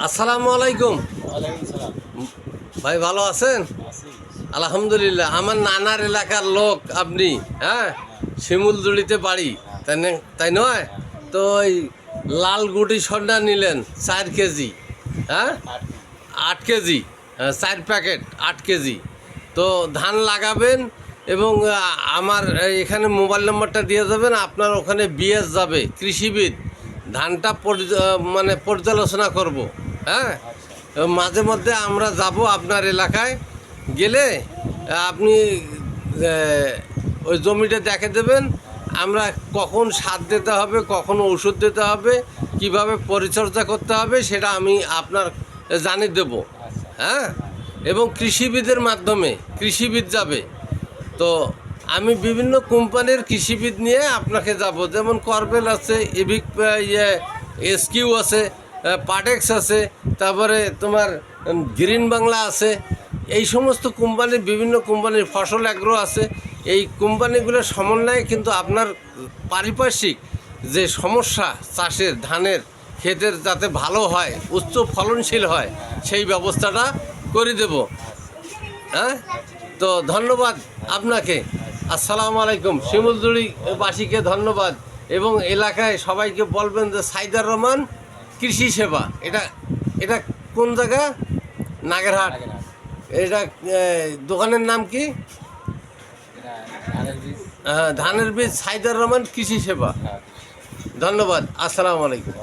আসসালামু আলাইকুম। ভাই ভালো আছেন? আলহামদুলিল্লাহ আমার নানার এলাকার লোক আপনি হ্যাঁ? শিমুলদুড়িতে বাড়ি তাই না- তাই নয়? তো ওই লাল গুটি সন্ধ্যা নিলেন চার কেজি হ্যাঁ? আট কেজি। হ্যাঁ, চার প্যাকেট আট কেজি। তো ধান লাগাবেন এবং আমার এখানে মোবাইল নম্বরটা দিয়ে যাবেন আপনার ওখানে বিএস যাবে কৃষিবিদ। ধানটা মানে পর্যালোচনা করব। হ্যাঁ? মাঝে মধ্যে আমরা যাব আপনার এলাকায়। গেলে আপনি ওই জমিটা দেখে দেবেন। আমরা কখন সার দিতে হবে, কখন ওষুধ দিতে হবে, কীভাবে পরিচর্যা করতে হবে, সেটা আমি আপনার জানিয়ে দেব। হ্যাঁ? এবং কৃষিবিদের মাধ্যমে, কৃষিবিদ যাবে। তো আমি বিভিন্ন কোম্পানির কৃষিবিদ নিয়ে আপনাকে যাব। যেমন করবেল আছে এভিক ইয়ে এসকিউ আছে পাটেক্স আছে, তারপরে তোমার গ্রিন বাংলা আছে। এই সমস্ত কোম্পানির বিভিন্ন কোম্পানির ফসল অ্যাগ্রো আছে। এই কোম্পানিগুলোর সমন্বয়ে কিন্তু আপনার পারিপার্শ্বিক যে সমস্যা, চাষের, ধানের, ক্ষেতের যাতে ভালো হয়, উচ্চ ফলনশীল হয়, সেই ব্যবস্থাটা করে দেব। হ্যাঁ? তো ধন্যবাদ আপনাকে। আসসালামু আলাইকুম। শিমুলদুড়ি বাসীকে ধন্যবাদ। এবং এলাকায় সবাইকে বলবেন যে সাইদার রহমান কৃষি সেবা। এটা এটা কোন জায়গা? নাগেরহাট। এটা দোকানের নাম কি? হ্যাঁ, ধানের বীজ সাইদার রহমান কৃষি সেবা। হ্যাঁ। ধন্যবাদ। আসসালামু আলাইকুম।